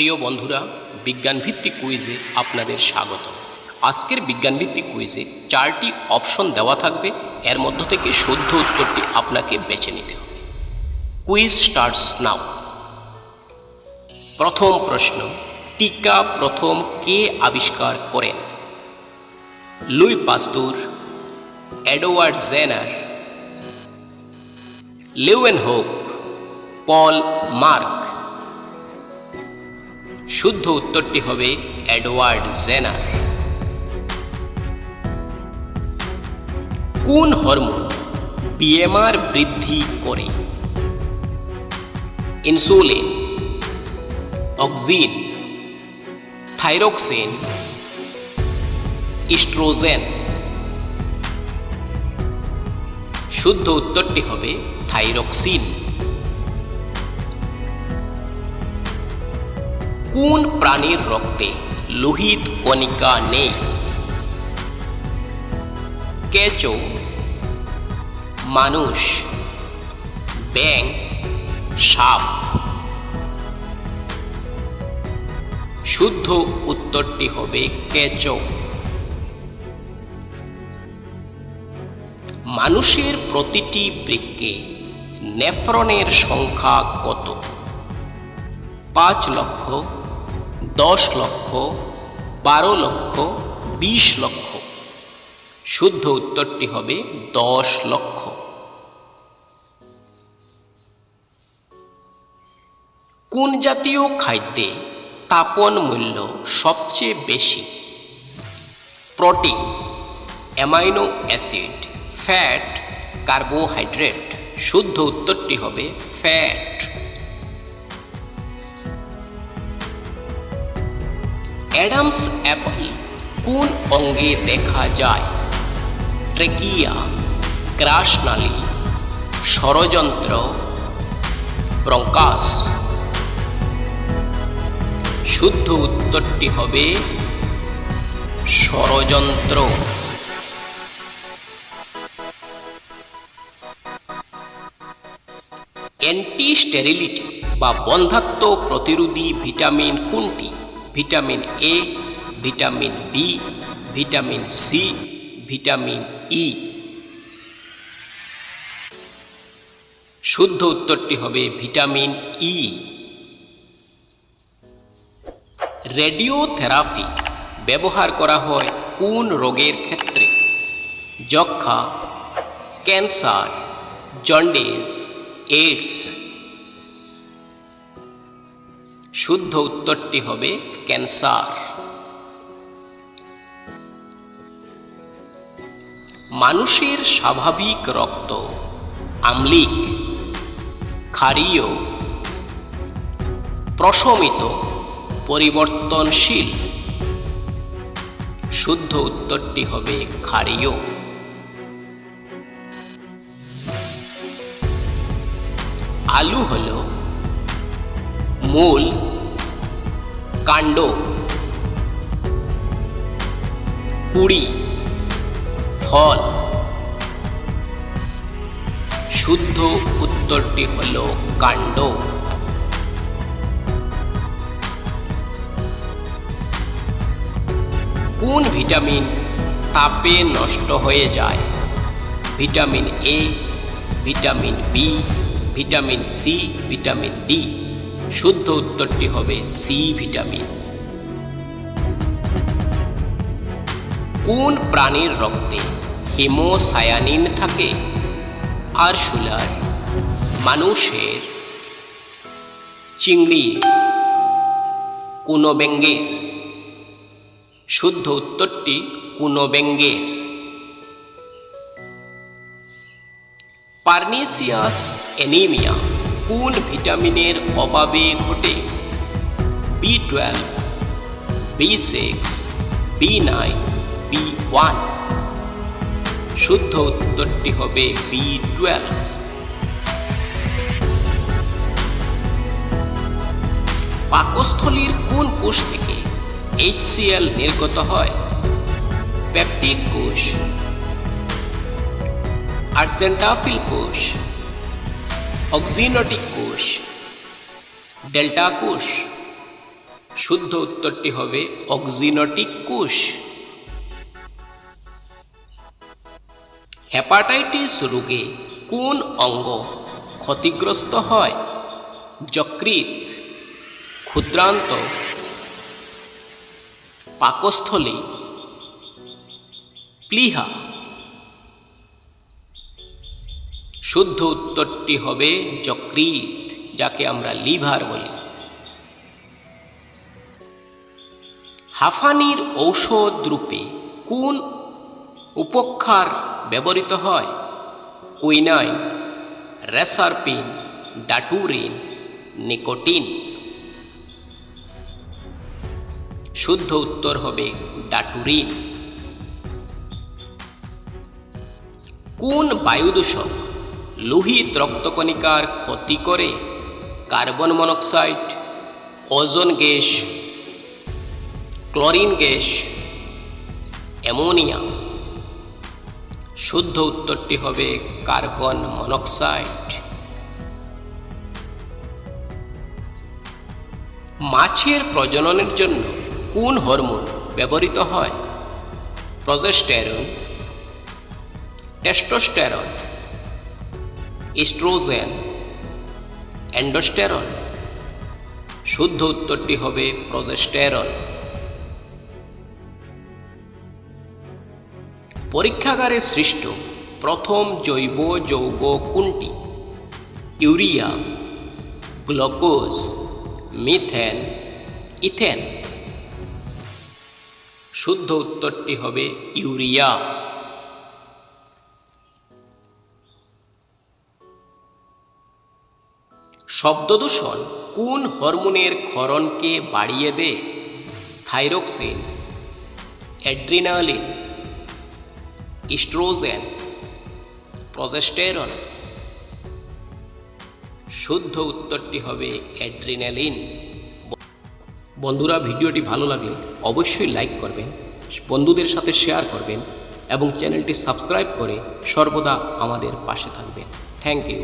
প্রিয় বন্ধুরা, বিজ্ঞানভিত্তিক কুইজে আপনাদের স্বাগত। আজকের বিজ্ঞানভিত্তিক কুইজে চারটি অপশন দেওয়া থাকবে। এর মধ্য থেকে শুদ্ধ উত্তরটি আপনাকে বেছে নিতে হবে। Quiz starts now. প্রথম প্রশ্ন, টিকা প্রথম কে আবিষ্কার করেন? Louis Pasteur, Edward Jenner Leeuwenhoek Paul Mark. শুদ্ধ উত্তরটি হবে এডওয়ার্ড জেনার। কোন হরমোন বিএমআর বৃদ্ধি করে? Insulin, auxin, thyroxine, oestrogen. শুদ্ধ উত্তরটি হবে থাইরক্সিন। কোন প্রাণীর রক্তে লোহিত কণিকা নেই? কেঁচো, মানুষ ব্যাং সাপ। শুদ্ধ উত্তরটি হবে কেঁচো। মানুষের প্রতিটি বৃক্কে নেফ্রনের সংখ্যা কত? পাঁচ লক্ষ দশ লক্ষ, বারো লক্ষ, বিশ লক্ষ। শুদ্ধ উত্তরটি হবে দশ লক্ষ। কোন জাতীয় খাদ্যে তাপন মূল্য সবচেয়ে বেশি? Protein, amino acid, fat, carbohydrate. শুদ্ধ উত্তরটি হবে ফ্যাট। অ্যাডামস অ্যাপল কোন অঙ্গে দেখা যায়? ট্রেকিয়া ক্রাশনালী ষড়যন্ত্র, ব্রঙ্কাস। শুদ্ধ উত্তরটি হবে ষড়যন্ত্র। অ্যান্টি স্টেরিলিটি বা বন্ধাত্ম প্রতিরোধী ভিটামিন কোনটি? Vitamin A vitamin B vitamin C vitamin E শুদ্ধ উত্তরটি হবে ভিটামিন ই রেডিওথেরাপি ব্যবহার করা হয় কোন রোগের ক্ষেত্রে? যক্ষা ক্যান্সার, জন্ডিস, এইডস। শুদ্ধ উত্তরটি হবে ক্যান্সার। মানুষের স্বাভাবিক রক্ত, আম্লিক, ক্ষারীয়, প্রশমিত, পরিবর্তনশীল। শুদ্ধ উত্তরটি হবে ক্ষারীয়। আলু হল মূল কাণ্ড। কুড়ি। ফল। শুদ্ধ উত্তরটি হল কাণ্ড। কোন ভিটামিন তাপে নষ্ট হয়ে যায়? Vitamin A, vitamin B, vitamin C, vitamin D. শুদ্ধ উত্তরটি হবে সি ভিটামিন। কোন প্রাণীর রক্তে হিমোসায়ানিন থাকে? আরশুলার মানুষের। চিংড়ি, কুনোবেঙ্গের। শুদ্ধ উত্তরটি কুনোবেঙ্গের। Pernicious anaemia. কোন ভিটামিনের অভাবে ঘটে। B twelve B six B nine B one শুদ্ধ উত্তরটি হবে বি টুয়েলভ পাকস্থলীর কোন কোষ থেকে এইচসিএল নির্গত হয়? পেপটিক কোষ, আর্জেন্টাফিল কোষ অক্সিনোটিক কোষ, ডেল্টা কোষ। শুদ্ধ উত্তরটি হবে অক্সিনটিক কোষ। হেপাটাইটিস রোগে কোন অঙ্গ ক্ষতিগ্রস্ত হয়? যকৃত ক্ষুদ্রান্ত, পাকস্থলী, প্লিহা। শুদ্ধ উত্তরটি হবে যকৃত যাকে আমরা লিভার বলি। হাফানির ঔষধ রূপে কোন উপক্ষার ব্যবহৃত হয়? Quinine, reserpine, daturine, nicotine. শুদ্ধ উত্তর হবে ডাটুরিন। কোন বায়ুদূষক লোহিত রক্তকণিকার ক্ষতি করে carbon monoxide, ozone gas, chlorine gas, ammonia. শুদ্ধ উত্তরটি হবে কার্বন মনোক্সাইড। মাছের প্রজননের জন্য কোন হরমোন ব্যবহৃত হয়? Progesterone, testosterone oestrogen, androsterone. শুদ্ধ উত্তরটি হবে প্রজেস্টেরন। পরীক্ষাগারে সৃষ্ট প্রথম জৈব যৌগ কোনটি? Urea, glucose, methane, ethane. শুদ্ধ উত্তরটি হবে ইউরিয়া। শব্দদূষণ কোন হরমোনের ক্ষরণকে বাড়িয়ে দেয়? থাইরক্সিন, অ্যাড্রিনালিন, ইস্ট্রোজেন প্রজেস্টেরন শুদ্ধ উত্তরটি হবে অ্যাড্রিনালিন। বন্ধুরা, ভিডিওটি ভালো লাগলে অবশ্যই লাইক করবেন, বন্ধুদের সাথে শেয়ার করবেন এবং চ্যানেলটি সাবস্ক্রাইব করে সর্বদা আমাদের পাশে থাকবেন। Thank you.